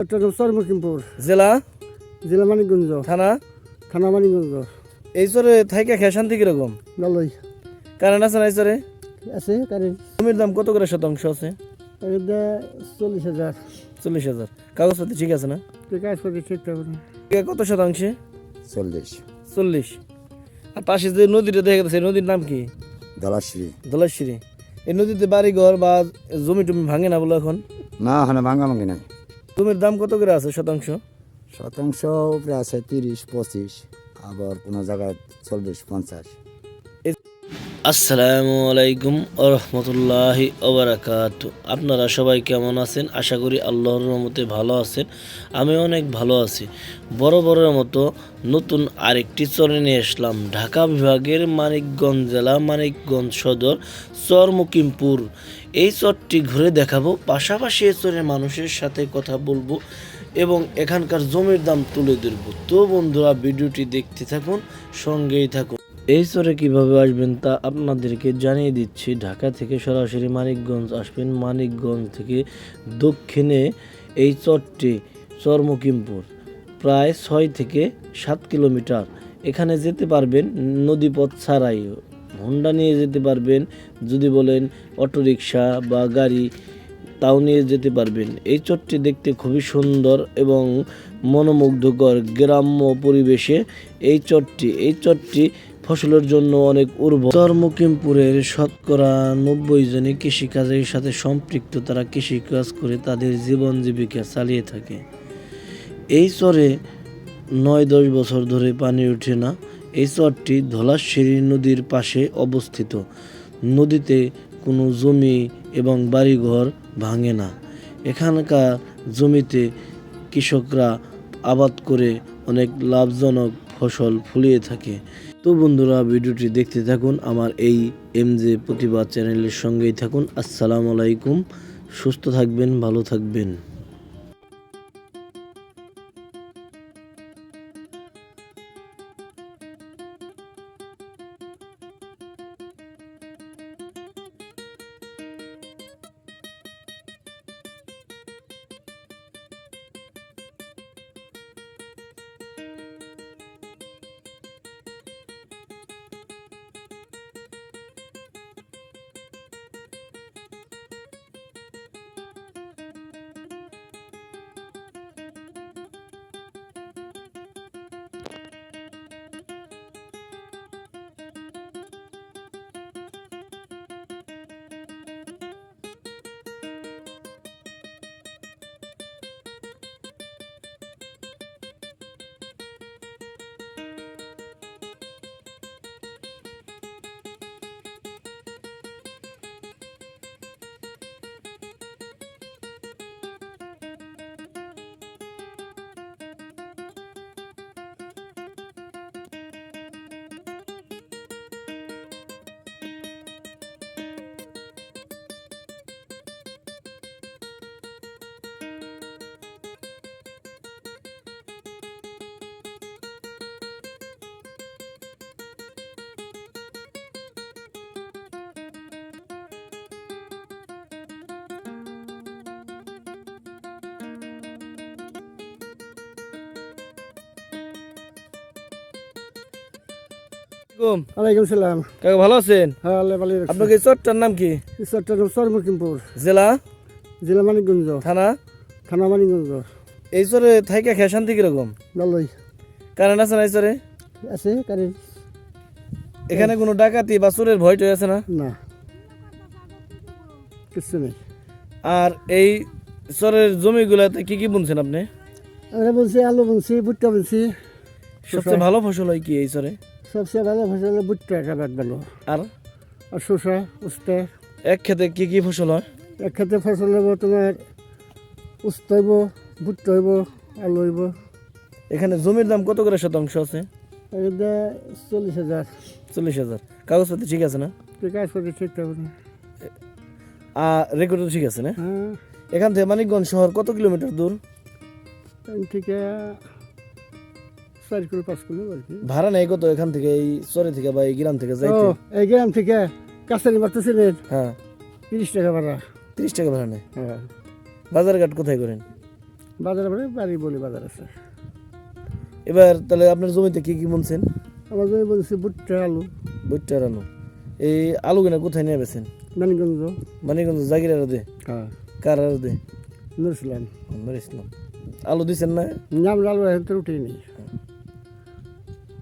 জেলা? জেলা মানিকগঞ্জ। থানা? থানা মানিকগঞ্জ। এই চরে থাইকা খেয়া শান্তি কীরকম? ভালোই। কারণ আছে না এই চরে? আছে কারেন্ট। জমির দাম কত করে শতাংশ আছে? চল্লিশ হাজার। চল্লিশ হাজার। কাগজপাতি ঠিক আছে না? কাজ করতে ঠিক থাকবে না এ কত শতাংশে? চল্লিশ। চল্লিশ। আর পাশে যে নদীটা দেখা যাচ্ছে নদীর নাম কি? দলাশ্রী দলাশ্রী এই নদীতে বাড়ি ঘর বা জমি টমি ভাঙে না বলো এখন? না ওখানে ভাঙা ভাঙি নাই। জমির দাম কত করে আছে শতাংশ? শতাংশ উপরে আছে তিরিশ, পঁচিশ, আবার কোনো জায়গায় চল্লিশ, পঞ্চাশ। আসসালামু আলাইকুম রহমতুল্লাহি ওবরাকাত আপনারা সবাই কেমন আছেন? আশা করি আল্লাহর রহমতে ভালো আছেন। আমি অনেক ভালো আছি। বড় বড়ের মতো নতুন আরেকটি চরে নিয়ে আসলাম। ঢাকা বিভাগের মানিকগঞ্জ জেলা মানিকগঞ্জ সদর চর মুকিমপুর এই চরটি ঘুরে দেখাবো। পাশাপাশি এই চরের মানুষের সাথে কথা বলব এবং এখানকার জমির দাম তুলে ধরবো। তো বন্ধুরা, ভিডিওটি দেখতে থাকুন, সঙ্গেই থাকুন। এই চরে কীভাবে আসবেন তা আপনাদেরকে জানিয়ে দিচ্ছি। ঢাকা থেকে সরাসরি মানিকগঞ্জ আসবেন। মানিকগঞ্জ থেকে দক্ষিণে এই চরটি চরমকিমপুর, প্রায় ছয় থেকে সাত কিলোমিটার। এখানে যেতে পারবেন নদীপথ ছাড়াই। হোন্ডা নিয়ে যেতে পারবেন, যদি বলেন অটোরিকশা বা গাড়ি, তাও নিয়ে যেতে পারবেন। এই চরটি দেখতে খুবই সুন্দর এবং মনোমুগ্ধকর। গ্রাম্য পরিবেশে এই চরটি এই চরটি ফসলের জন্য অনেক উর্বর। চরমুকিমপুরের শতকরা নব্বই জনই কৃষিকাজের সাথে সম্পৃক্ত। তারা কৃষিকাজ করে তাদের জীবন জীবিকা চালিয়ে থাকে। এই চরে নয় দশ বছর ধরে পানি ওঠে না। এই চরটি ধলাশিরি নদীর পাশে অবস্থিত। নদীতে কোনো জমি এবং বাড়িঘর ভাঙে না। এখানকার জমিতে কৃষকরা আবাদ করে অনেক লাভজনক ফসল ফলিয়ে থাকে। তো বন্ধুরা ভিডিওটি দেখতে থাকুন, আমার এই এম জে প্রতিবাদ চ্যানেলের সঙ্গেই থাকুন। আসসালামু আলাইকুম, সুস্থ থাকবেন, ভালো থাকবেন। ওয়ালাইকুম সালাম। কাকা ভালো আছেন? হ্যাঁ আল্লাহ ভালো আপনাকে চরটার নাম কি? চট্টগ্রাম সর্বকিমপুর জেলা? জেলা মানিকগঞ্জ। থানা? থানা মানিকগঞ্জ। এই চরে থাইকা খেয়া শান্তি কীরকম? ভালোই। কারণ আছে না এই চরে? আছে কারেন্ট। এখানে কোনো ডাকাতি বা চোরের ভয় টয় আছে না? না। কিছু নেই। আর এই চরের জমিগুলাতে কি কি বুনছেন আপনি? আমরা বলছি আলু বুনছি ভুট্টা বুনছি। সবচেয়ে ভালো ফসল হয় কি এই চরে? সবচেয়ে ভালো ফসল হলো ভুট্টা একটা বাদ ভালো আর? আর শসা উস্তে। এক খেতে কি কি ফসল হয়? এক ক্ষেত্রে ফসল হইব তোমার উস্ত হইব ভুট্টা হইব আলু হইব। এখানে জমির দাম কত করে শতাংশ আছে? এটা চল্লিশ হাজার। চল্লিশ হাজার। কাগজপাতি ঠিক আছে না? কাজ করতে ঠিক থাকবে আর রেকর্ডও ঠিক আছে না? হ্যাঁ। এখান থেকে মানিকগঞ্জ শহর কত কিলোমিটার দূর? থেকে চার কিলো পাঁচ কিলো আর কি। ভাড়া নেই কত এখান থেকে? এই চরে থেকে বা এই গ্রাম থেকে যাইতে? ও এই গ্রাম থেকে কাছারি মারতেছিলেন হ্যাঁ। তিরিশ টাকা ভাড়া। তিরিশ টাকা ভাড়া নেয় হ্যাঁ। বাজার ঘাট কোথায় করেন? বাজার মানে বাড়ি বলি বাজার আছে। এবার তাহলে আপনার জমিতে কি কি বুনছেন? আমার জমি বলছি ভুট্টা আলু। বুটটা রানো এই আলু কিনা কোথায় নিয়ে বেছেন? মানিকগঞ্জ। মানিকগঞ্জ জাগির দে হ্যাঁ। কার দে আমার ইসলাম। আলু দিছেন না? নাম আলু এখন তো উঠেই নেই।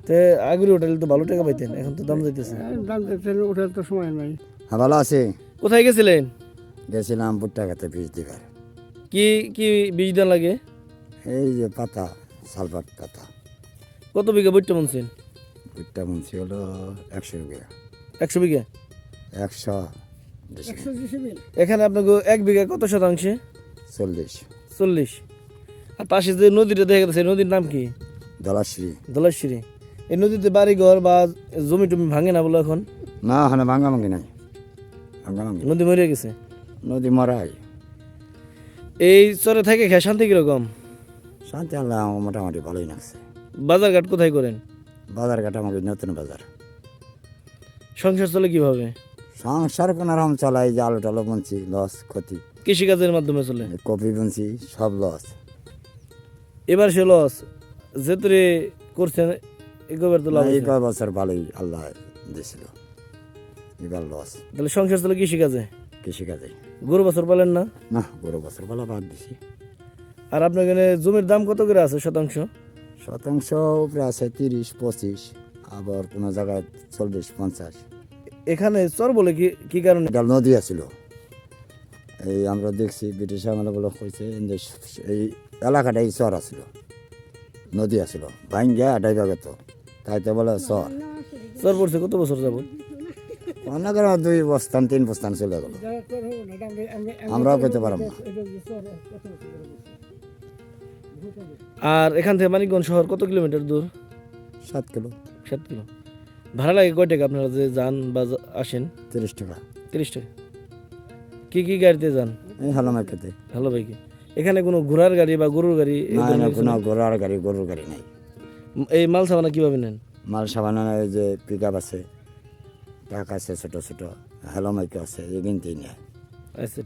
তে আগুরি হোটেল তো ভালো টাকা পাইতেন এখন তো দাম যাইতেছে। দাম দেখতে ওঠার তো সময় নাই। হ্যাঁ ভালো আছে। কোথায় গেছিলেন? গেছিলাম ভুট্টা খেতে বীজ দিবার। কি কি বীজ দেন লাগে? এই যে পাতা সালফার পাতা। কত বিঘা বুটটা বুনছেন? ভুট্টা মুন্সি হলো একশো বিঘা। একশো বিঘা? একশো এখানে আপনাকে এক বিঘা কত শতাংশে? চল্লিশ। চল্লিশ। আর পাশে যে নদীটা দেখা গেছে নদীর নাম কি? দলাশ্রী দলাশ্রী এই নদীতে বাড়ি ঘর বা জমি টমি ভাঙে না বলো এখন? না ওখানে ভাঙ্গাভাঙ্গি নাই। ভাঙ্গাভাঙ্গি নদী মরে গেছে? নদী মরাই। এই চরে থেকে খেয়ে শান্তি কীরকম? শান্তি আল্লাহ মোটামুটি ভালোই লাগছে। বাজার ঘাট কোথায় করেন? বাজার ঘাট আমাকে নতুন বাজার। সংসার চলে কীভাবে? সংসার কোন রকম চলাই যে আলু টালু বুনছি লস ক্ষতি। কৃষিকাজের মাধ্যমে চলে? কপি বুনছি সব লস। এবার সে লস যেতরে করছেন এগোবার তো লাভ এই হয়েছে। কয় বছর ভালোই আল্লাহ দিয়েছিল। এবার লস তাহলে সংসার চলে কৃষিকাজে কৃষিকাজে গরু বছর পালেন না? না বড় বছর ভালো বাদ দিছি। আর আপনার এখানে জমির দাম কত করে আছে শতাংশ? শতাংশ উপরে আছে তিরিশ পঁচিশ আবার কোনো জায়গায় চল্লিশ পঞ্চাশ। এখানে চর বলে কি কি কারণে? এটা নদী আছিল। এই আমরা দেখছি ব্রিটিশ আমলে বলে কইছে যে এই এলাকাটাই চর আছিল। নদী আছিল ভাঙ্গিয়া ডাইবা গেত তাইতে বলে চর চর পড়ছে কত বছর যাবত? অনেক দুই বস্তান তিন বস্তান চলে গেল। আমরাও পেতে পারব না। আর এখান থেকে মানিকগঞ্জ শহর কত কিলোমিটার দূর? সাত কিলো। সাত কিলো। ভাড়া লাগে কয় টাকা আপনারা যে যান বা আসেন? তিরিশ টাকা। তিরিশ টাকা। কি কি গাড়িতে যান? এই হালামার খেতে ভালো ভাইকে এখানে কোনো ঘোড়ার গাড়ি বা গরুর গাড়ি কোনো ঘোড়ার গাড়ি গরুর গাড়ি নাই। এই মাল সাবানা কীভাবে নেন? মাল সাবানা যে পিক আপ আছে ট্রাক আছে ছোটো ছোট হেলমাইক আছে এগিনতেই নেয় আচ্ছা।